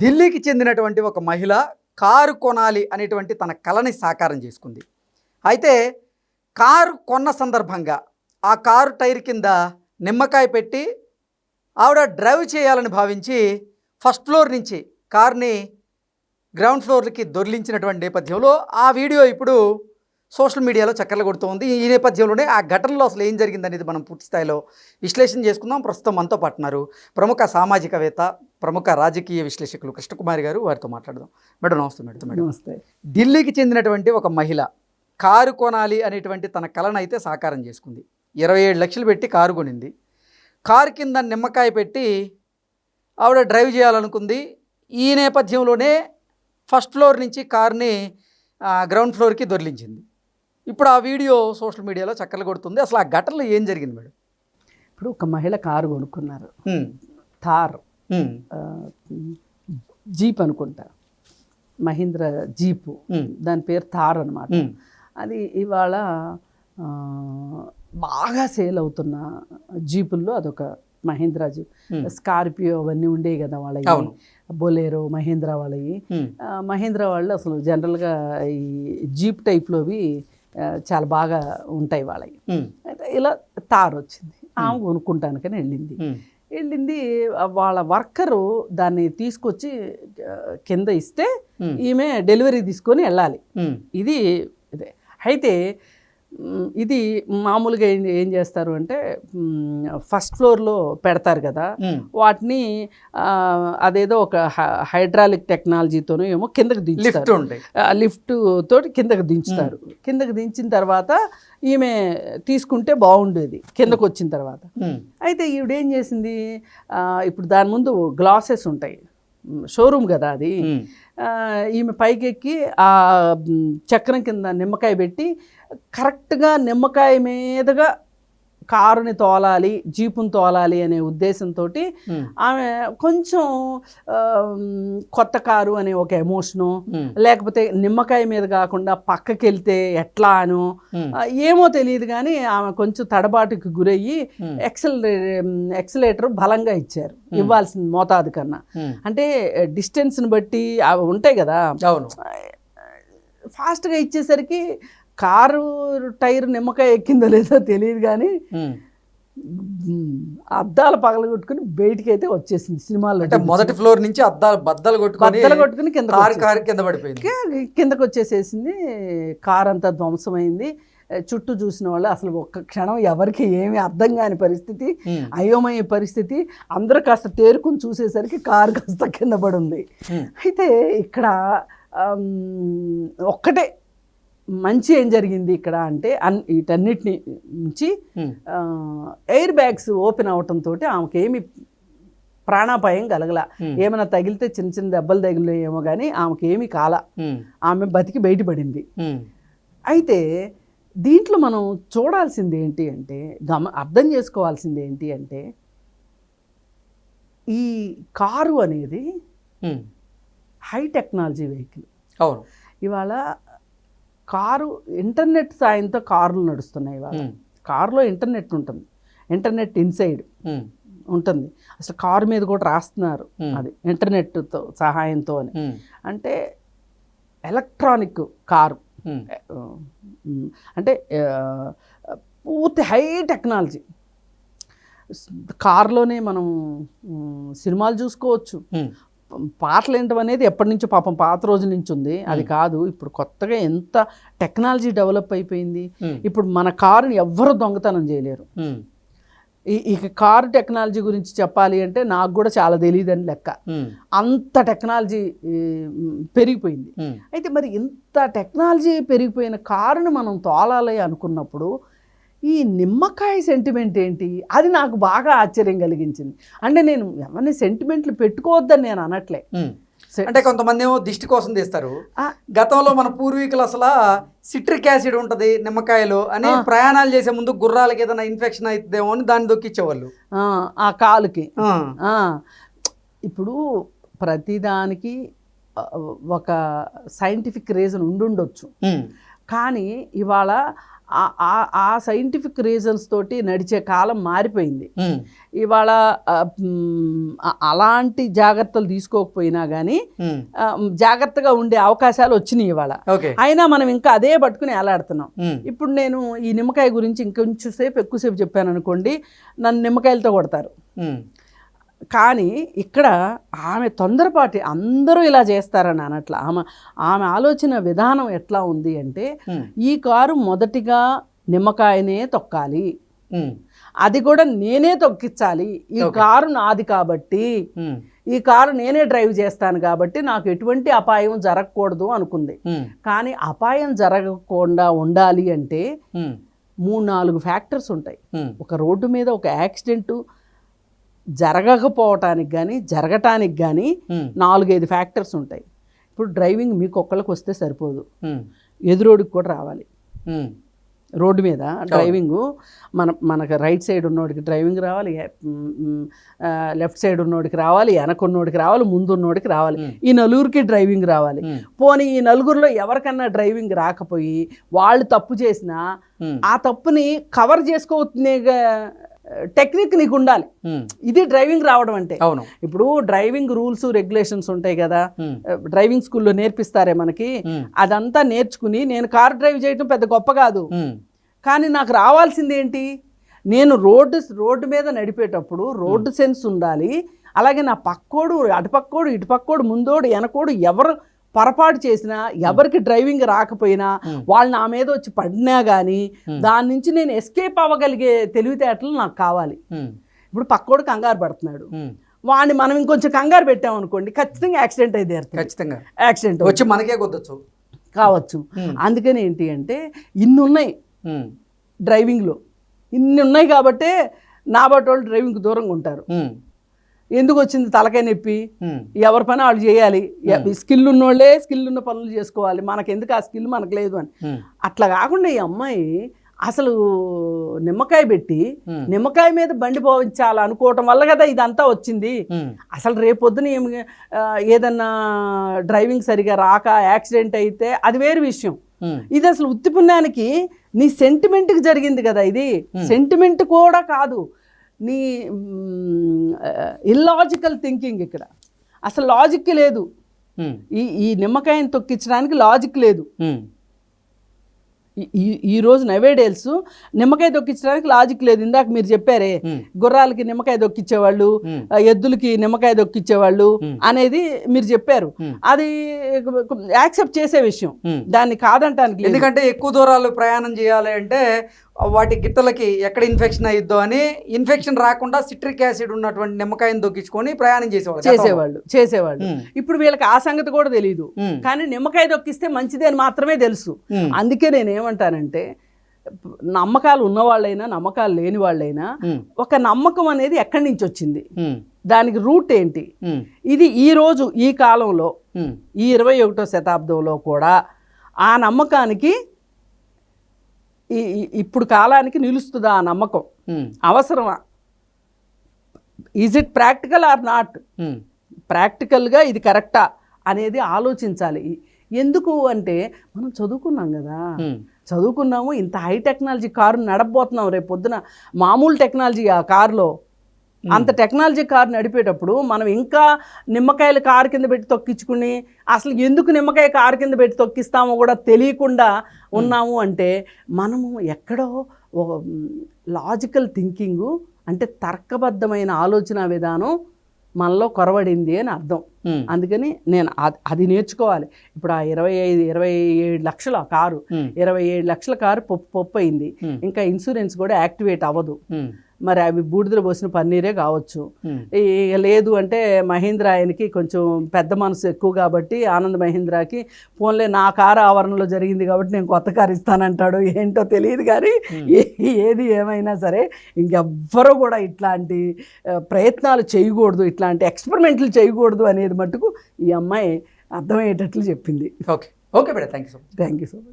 ఢిల్లీకి చెందినటువంటి ఒక మహిళ కారు కొనాలి అనేటువంటి తన కలని సాకారం చేసుకుంది. అయితే కారు కొన్న సందర్భంగా ఆ కారు టైర్ కింద నిమ్మకాయ పెట్టి ఆవిడ డ్రైవ్ చేయాలని భావించి ఫస్ట్ ఫ్లోర్ నుంచి కార్ని గ్రౌండ్ ఫ్లోర్కి దొర్లించినటువంటి నేపథ్యంలో ఆ వీడియో ఇప్పుడు సోషల్ మీడియాలో చక్కర్లు కొడుతోంది ఈ నేపథ్యంలోనే ఆ ఘటనలో అసలు ఏం జరిగిందనేది మనం పూర్తి స్థాయిలో విశ్లేషణ చేసుకుందాం. ప్రస్తుతం మనతో పాటున్నారు ప్రముఖ సామాజికవేత్త ప్రముఖ రాజకీయ విశ్లేషకులు కృష్ణకుమారి గారు వారితో మాట్లాడదాం. మేడం నమస్తే మేడం. మేడం నమస్తే. ఢిల్లీకి చెందినటువంటి ఒక మహిళ కారు కొనాలి అనేటువంటి తన కలను అయితే సాకారం చేసుకుంది. ఇరవై ఏడు లక్షలు పెట్టి కారు కొనింది. కారు కింద నిమ్మకాయ పెట్టి ఆవిడ డ్రైవ్ చేయాలనుకుంది. ఈ నేపథ్యంలోనే ఫస్ట్ ఫ్లోర్ నుంచి కార్ని గ్రౌండ్ ఫ్లోర్కి దొర్లించింది ఇప్పుడు ఆ వీడియో సోషల్ మీడియాలో చక్కర్లు కొడుతుంది. అసలు ఆ ఘటనలో ఏం జరిగింది మేడం? ఇప్పుడు ఒక మహిళ కారు కొనుక్కున్నారు. థార్ జీప్ అనుకుంటా. మహీంద్ర జీపు. దాని పేరు థార్ అనమాట అది ఇవాళ బాగా సేల్ అవుతున్న జీపుల్లో అదొక మహీంద్రా జీప్. స్కార్పియో అవన్నీ ఉండేవి కదా వాళ్ళవి అవును. బొలేరో మహీంద్రా వాళ్ళవి మహీంద్రా వాళ్ళు అసలు జనరల్గా ఈ జీప్ టైప్లోవి చాలా బాగా ఉంటాయి వాళ్ళవి ఇలా తార్ వచ్చింది. ఆమె కొనుక్కుంటానికని వెళ్ళింది. వెళ్ళింది వాళ్ళ వర్కరు దాన్ని తీసుకొచ్చి కింద ఇస్తే ఈమె డెలివరీ తీసుకొని వెళ్ళాలి. ఇది ఇదే. అయితే ఇది మామూలుగా ఏం ఏం చేస్తారు అంటే ఫస్ట్ ఫ్లోర్లో పెడతారు కదా. వాటిని అదేదో ఒక హైడ్రాలిక్ టెక్నాలజీతోనో ఏమో కిందకి దించుతారు. లిఫ్ట్ తోటి కిందకి దించుతారు. కిందకి దించిన తర్వాత ఈమె తీసుకుంటే బాగుండేది కిందకు వచ్చిన తర్వాత. అయితే ఈవిడేం చేసింది? ఇప్పుడు దాని ముందు గ్లాసెస్ ఉంటాయి. షోరూమ్ కదా అది. ఈమె పైకెక్కి ఆ చక్రం కింద నిమ్మకాయ పెట్టి కరెక్ట్గా నిమ్మకాయ మీదుగా కారుని తోలాలి జీపుని తోలాలి అనే ఉద్దేశంతో ఆమె కొంచెం కొత్త కారు అనే ఒక ఎమోషను లేకపోతే నిమ్మకాయ మీద కాకుండా పక్కకి వెళ్తే ఎట్లా అను ఏమో తెలియదు కానీ ఆమె కొంచెం తడబాటుకి గురయ్యి హ్మ్, ఎక్సల్ ఎక్సలేటర్ బలంగా ఇచ్చారు ఇవ్వాల్సిన మోతాదు కన్నా. అంటే డిస్టెన్స్ని బట్టి అవి ఉంటాయి కదా? అవును. ఫాస్ట్గా ఇచ్చేసరికి కారు టైర్ నిమ్మకాయ ఎక్కిందో లేదో తెలియదు కానీ అద్దాలు పగలగొట్టుకుని బయటికి అయితే వచ్చేసింది సినిమాలో అంటే మొదటి ఫ్లోర్ నుంచి అద్దాలు బద్దలు కొట్టుకొని బద్దలు కొట్టుకుని కింద కారు కింద పడిపోయింది. కిందకు వచ్చేసేసింది. కార్ అంతా ధ్వంసమైంది. చుట్టూ చూసిన వాళ్ళు అసలు ఒక్క క్షణం ఎవరికి ఏమీ అర్థం కాని పరిస్థితి అయోమయ పరిస్థితి. అందరూ కాస్త తేరుకుని చూసేసరికి కారు కాస్త కింద పడి ఉంది అయితే ఇక్కడ ఒక్కటే మంచి ఏం జరిగింది ఇక్కడ అంటే అన్ వీటన్నిటిని నుంచి ఎయిర్ బ్యాగ్స్ ఓపెన్ అవటంతో ఆమెకి ఏమి ప్రాణాపాయం కలగల. ఏమైనా తగిలితే చిన్న చిన్న దెబ్బలు తగిలేమో కానీ ఆమెకి ఏమీ కాల ఆమె బతికి బయటపడింది. అయితే దీంట్లో మనం చూడాల్సింది ఏంటి అంటే గమ అర్థం చేసుకోవాల్సింది ఏంటి అంటే ఈ కారు అనేది. High technology vehicle. అవును. ఇవాళ కారు ఇంటర్నెట్ సాయంతో కార్లు నడుస్తున్నాయి ఇవాళ. హ్మ్, కారులో ఇంటర్నెట్ ఉంటుంది. ఇంటర్నెట్ ఇన్సైడ్ ఉంటుంది. అసలు కారు మీద కూడా రాస్తున్నారు. అది ఇంటర్నెట్తో సహాయంతో అని. అంటే ఎలక్ట్రానిక్ కారు. అంటే పూర్తి హై టెక్నాలజీ. కార్లోనే మనం సినిమాలు చూసుకోవచ్చు. పాటలు వినటం అనేది ఎప్పటి నుంచో పాపం పాత రోజుల నుంచి ఉంది అది కాదు ఇప్పుడు కొత్తగా ఎంత టెక్నాలజీ డెవలప్ అయిపోయింది. ఇప్పుడు మన కారుని ఎవ్వరు దొంగతనం చేయలేరు. ఇక కారు టెక్నాలజీ గురించి చెప్పాలి అంటే నాకు కూడా చాలా తెలియదని లెక్క. అంత టెక్నాలజీ పెరిగిపోయింది. అయితే మరి ఇంత టెక్నాలజీ పెరిగిపోయిన కారుని మనం తోలాలి అనుకున్నప్పుడు ఈ నిమ్మకాయ సెంటిమెంట్ ఏంటి? అది నాకు బాగా ఆశ్చర్యం కలిగించింది. అంటే నేను ఎవరిని సెంటిమెంట్లు పెట్టుకోవద్దని నేను అనట్లే. అంటే కొంతమంది ఏమో దిష్టి కోసం తీస్తారు. గతంలో మన పూర్వీకులు అసలు సిట్రిక్ యాసిడ్ ఉంటుంది నిమ్మకాయలో అని ప్రయాణాలు చేసే ముందు గుర్రాలకి ఏదైనా ఇన్ఫెక్షన్ అవుతుందేమో అని దాన్ని దొక్కిచ్చేవాళ్ళు. ఆ, కాలుకి. ఇప్పుడు ప్రతిదానికి ఒక సైంటిఫిక్ రీజన్ ఉండుండొచ్చు. కానీ ఇవాళ ఆ- సైంటిఫిక్ రీజన్స్ తోటి నడిచే కాలం మారిపోయింది. ఇవాళ అలాంటి జాగ్రత్తలు తీసుకోకపోయినా కానీ జాగ్రత్తగా ఉండే అవకాశాలు వచ్చినాయి ఇవాళ. అయినా మనం ఇంకా అదే పట్టుకుని ఎలాడుతున్నాం ఇప్పుడు నేను ఈ నిమ్మకాయ గురించి ఇంకొంచెం సేపు ఎక్కువసేపు చెప్పాను అనుకోండి నన్ను నిమ్మకాయలతో కొడతారు. కానీ ఇక్కడ ఆమె తొందరపాటి అందరూ ఇలా చేస్తారని అనట్ల. ఆమె ఆమె ఆలోచన విధానం ఎట్లా ఉంది అంటే ఈ కారు మొదటిగా నిమ్మకాయనే తొక్కాలి. అది కూడా నేనే తొక్కించాలి ఈ. కారు నాది కాబట్టి ఈ కారు నేనే డ్రైవ్ చేస్తాను కాబట్టి నాకు ఎటువంటి అపాయం జరగకూడదు అనుకుంది. కానీ అపాయం జరగకుండా ఉండాలి అంటే మూడు నాలుగు ఫ్యాక్టర్స్ ఉంటాయి. ఒక రోడ్డు మీద ఒక యాక్సిడెంట్ జరగకపోవటానికి కానీ జరగటానికి కానీ నాలుగైదు ఫ్యాక్టర్స్ ఉంటాయి. ఇప్పుడు డ్రైవింగ్ మీకు ఒక్కళ్ళకి వస్తే సరిపోదు. ఎదురోడికి కూడా రావాలి. రోడ్డు మీద డ్రైవింగ్ మన మనకు రైట్ సైడ్ ఉన్నోడికి డ్రైవింగ్ రావాలి లెఫ్ట్ సైడ్ ఉన్నోడికి రావాలి వెనక ఉన్నోడికి రావాలి ముందు ఉన్నోడికి రావాలి. ఈ నలుగురికి డ్రైవింగ్ రావాలి. పోనీ ఈ నలుగురిలో ఎవరికన్నా డ్రైవింగ్ రాకపోయి వాళ్ళు తప్పు చేసినా ఆ తప్పుని కవర్ చేసుకోనే టెక్నిక్ నీకు ఉండాలి. ఇది డ్రైవింగ్ రావడం అంటే. అవును. ఇప్పుడు డ్రైవింగ్ రూల్స్ రెగ్యులేషన్స్ ఉంటాయి కదా. డ్రైవింగ్ స్కూల్లో నేర్పిస్తారే మనకి. అదంతా నేర్చుకుని నేను కార్ డ్రైవ్ చేయడం పెద్ద గొప్ప కాదు. కానీ నాకు రావాల్సింది ఏంటి? నేను రోడ్డు రోడ్డు మీద నడిపేటప్పుడు రోడ్డు సెన్స్ ఉండాలి. అలాగే నా పక్కోడు అటుపక్కోడు ఇటుపక్కోడు ముందోడు వెనకోడు ఎవరు పొరపాటు చేసినా ఎవరికి డ్రైవింగ్ రాకపోయినా. వాళ్ళు నా మీద వచ్చి పడినా కానీ. దాని నుంచి నేను ఎస్కేప్ అవ్వగలిగే తెలివితేటలు నాకు కావాలి. ఇప్పుడు పక్కోడు కంగారు పడుతున్నాడు. వాడిని మనం ఇంకొంచెం కంగారు పెట్టామనుకోండి ఖచ్చితంగా యాక్సిడెంట్ అయితే. ఖచ్చితంగా. యాక్సిడెంట్ వచ్చి మనకే కొద్దొచ్చు కావచ్చు. అందుకని ఏంటి అంటే ఇన్ని ఉన్నాయి డ్రైవింగ్లో. ఇన్ని ఉన్నాయి కాబట్టే నా బట్టి వాళ్ళు డ్రైవింగ్కి దూరంగా ఉంటారు ఎందుకు వచ్చింది తలకాయ నొప్పి? ఎవరి పని వాళ్ళు చేయాలి? స్కిల్ ఉన్నోళ్ళే స్కిల్ ఉన్న పనులు చేసుకోవాలి. మనకి ఎందుకు ఆ స్కిల్ మనకు లేదు అని. అట్లా కాకుండా ఈ అమ్మాయి అసలు నిమ్మకాయ పెట్టి నిమ్మకాయ మీద బండి పోవించాలి అనుకోవటం వల్ల కదా ఇదంతా వచ్చింది. అసలు రేపొద్దున ఏదన్నా డ్రైవింగ్ సరిగా రాక యాక్సిడెంట్ అయితే అది వేరు విషయం. ఇది అసలు ఉత్తి పుణ్యానికి నీ సెంటిమెంట్కి జరిగింది కదా ఇది. సెంటిమెంట్ కూడా కాదు. నీ ఇల్లాజికల్ థింకింగ్ ఇక్కడ. అసలు లాజిక్ లేదు. ఈ ఈ నిమ్మకాయని తొక్కించడానికి లాజిక్ లేదు. ఈ- ఈ రోజు నవేడేల్స్ నిమ్మకాయ తొక్కించడానికి లాజిక్ లేదు. ఇందాక మీరు చెప్పారే గుర్రాలకి నిమ్మకాయ ఆ, ఎద్దులకి నిమ్మకాయ దొక్కిచ్చేవాళ్ళు Hmm. అనేది మీరు చెప్పారు. అది యాక్సెప్ట్ చేసే విషయం. దాన్ని కాదంటానికి లేదు. ఎందుకంటే ఎక్కువ దూరాలు ప్రయాణం చేయాలి అంటే వాటి గిట్టలకి ఎక్కడ ఇన్ఫెక్షన్ అయ్యిద్దో అని ఇన్ఫెక్షన్ రాకుండా సిట్రిక్ యాసిడ్ ఉన్నటువంటి నిమ్మకాయని దొక్కించుకొని ప్రయాణం చేసేవాళ్ళు. చేసేవాళ్ళు చేసేవాళ్ళు. ఇప్పుడు వీళ్ళకి ఆ సంగతి కూడా తెలియదు కానీ నిమ్మకాయ దొక్కిస్తే మంచిది అని మాత్రమే తెలుసు. అందుకే నేను ఏమంటానంటే నమ్మకాలు ఉన్నవాళ్ళైనా నమ్మకాలు లేని వాళ్ళైనా ఒక నమ్మకం అనేది ఎక్కడి నుంచి వచ్చింది? దానికి రూట్ ఏంటి? ఇది ఈ రోజు ఈ కాలంలో ఈ ఇరవై ఒకటో శతాబ్దంలో కూడా ఆ నమ్మకానికి ఈ ఇప్పుడు కాలానికి నిలుస్తుందా ఆ నమ్మకం? అవసరమా? Is it practical or not ప్రాక్టికల్గా ఇది కరెక్టా అనేది ఆలోచించాలి. ఎందుకు అంటే మనం చదువుకున్నాం కదా. చదువుకున్నాము ఇంత హై టెక్నాలజీ కారు నడపబోతున్నాం రేపు పొద్దున. మామూలు టెక్నాలజీ ఆ కారులో. అంత టెక్నాలజీ కారు నడిపేటప్పుడు మనం ఇంకా నిమ్మకాయలు కారు కింద పెట్టి తొక్కించుకుని అసలు ఎందుకు నిమ్మకాయ కారు కింద పెట్టి తొక్కిస్తామో కూడా తెలియకుండా ఉన్నాము అంటే మనము ఎక్కడో లాజికల్ థింకింగు అంటే తర్కబద్ధమైన ఆలోచన విధానం మనలో కొరవడింది అని అర్థం. అందుకని నేను అది- నేర్చుకోవాలి. ఇప్పుడు ఆ ఇరవై ఐదు ఇరవై ఏడు లక్షల కారు. ఇరవై ఏడు లక్షల కారు పప్పు పప్పు అయింది ఇంకా ఇన్సూరెన్స్ కూడా యాక్టివేట్ అవ్వదు. మరి అవి బూడిదలో పోసిన పన్నీరే కావచ్చు. లేదు అంటే మహీంద్ర ఆయనకి కొంచెం పెద్ద మనసు ఎక్కువ కాబట్టి ఆనంద్ మహీంద్రాకి ఫోన్లే నా కారు ఆవరణలో జరిగింది కాబట్టి నేను కొత్త కారు ఇస్తానంటాడు. ఏంటో తెలియదు కానీ ఏది ఏమైనా సరే ఇంకెవ్వరూ కూడా ఇట్లాంటి ప్రయత్నాలు చేయకూడదు ఇట్లాంటి ఎక్స్పెరిమెంట్లు చేయకూడదు అనేది మటుకు ఈ అమ్మాయి అర్థమయ్యేటట్లు చెప్పింది. Okay. Okay madam. Thank you so much. Thank you so much.